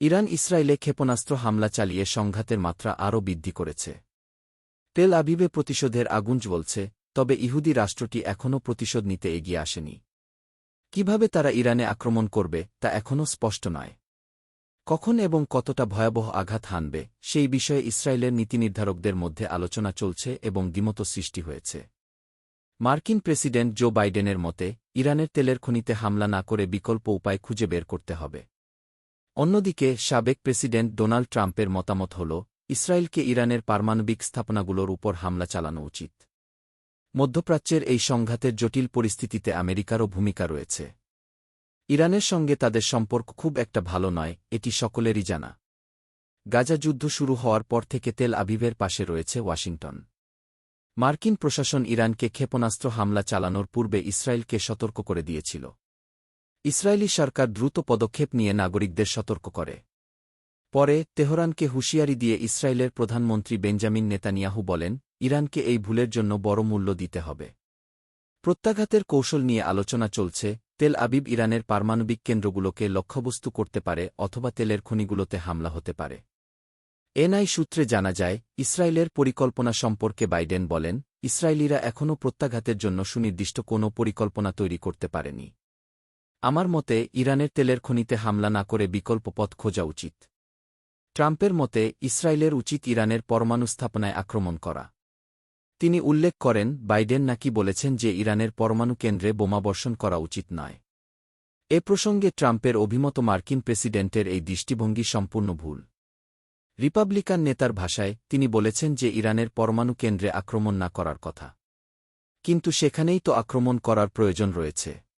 Iran ইসরায়েলে ক্ষেপণাস্ত্র হামলা চালিয়ে সংঘাতের মাত্রা আরও বৃদ্ধি করেছে। তেল আবিবে প্রতিশোধের আগুন জ্বলছে তবে ইহুদি রাষ্ট্রটি এখনও প্রতিশোধ নিতে এগিয়ে আসেনি। কীভাবে তারা ইরানে আক্রমণ করবে, তা এখনও স্পষ্ট নয়। কখন এবং কতটা ভয়াবহ আঘাত হানবে, সেই বিষয়ে ইসরায়েলের নীতিনির্ধারকদের মধ্যে আলোচনা চলছে এবং দ্বিমত সৃষ্টি হয়েছে। মার্কিন প্রেসিডেন্ট জো বাইডেনের মতে, ইরানের তেলের খনিতে হামলা না করে বিকল্প উপায় খুঁজে বের করতে হবে। অন্যদিকে, সাবেক প্রেসিডেন্ট ডোনাল্ড ট্রাম্পের মতামত হল, ইসরায়েলকে ইরানের পারমাণবিক স্থাপনাগুলোর উপর হামলা চালানো উচিত। মধ্যপ্রাচ্যের এই সংঘাতের জটিল পরিস্থিতিতে আমেরিকারও ভূমিকা রয়েছে। ইরানের সঙ্গে তাদের সম্পর্ক খুব একটা ভালো নয়, এটি সকলেরই জানা। গাজা যুদ্ধ শুরু হওয়ার পর থেকে তেল আবিবের পাশে রয়েছে ওয়াশিংটন। মার্কিন প্রশাসন ইরানকে ক্ষেপণাস্ত্র হামলা চালানোর পূর্বে ইসরায়েলকে সতর্ক করে দিয়েছিল। ইসরায়েলি সরকার দ্রুত পদক্ষেপ নিয়ে নাগরিকদের সতর্ক করে। পরে তেহরানকে হুঁশিয়ারি দিয়ে ইসরায়েলের প্রধানমন্ত্রী বেঞ্জামিন নেতানিয়াহু বলেন, ইরানকে এই ভুলের জন্য বড় মূল্য দিতে হবে। প্রত্যাঘাতের কৌশল নিয়ে আলোচনা চলছে, তেল আবিব ইরানের পারমাণবিক কেন্দ্রগুলোকে লক্ষ্যবস্তু করতে পারে অথবা তেলের খনিগুলোতে হামলা হতে পারে। এনআই সূত্রে জানা যায়, ইসরায়েলের পরিকল্পনা সম্পর্কে বাইডেন বলেন, ইসরায়েলিরা এখনও প্রত্যাঘাতের জন্য সুনির্দিষ্ট কোনো পরিকল্পনা তৈরি করতে পারেনি। আমার মতে, ইরানের তেলের খনিতে হামলা না করে বিকল্প পথ খোঁজা উচিত। ট্রাম্পের মতে, ইসরায়েলের উচিত ইরানের পরমাণু স্থাপনায় আক্রমণ করা। তিনি উল্লেখ করেন, বাইডেন নাকি বলেছেন যে ইরানের পরমাণু কেন্দ্রে বোমাবর্ষণ করা উচিত নয়। এ প্রসঙ্গে ট্রাম্পের অভিমত মার্কিন প্রেসিডেন্টের এই দৃষ্টিভঙ্গি সম্পূর্ণ ভুল। রিপাবলিকান নেতার ভাষায়, তিনি বলেছেন যে ইরানের পরমাণু কেন্দ্রে আক্রমণ না করার কথা। কিন্তু সেখানেই তো আক্রমণ করার প্রয়োজন রয়েছে।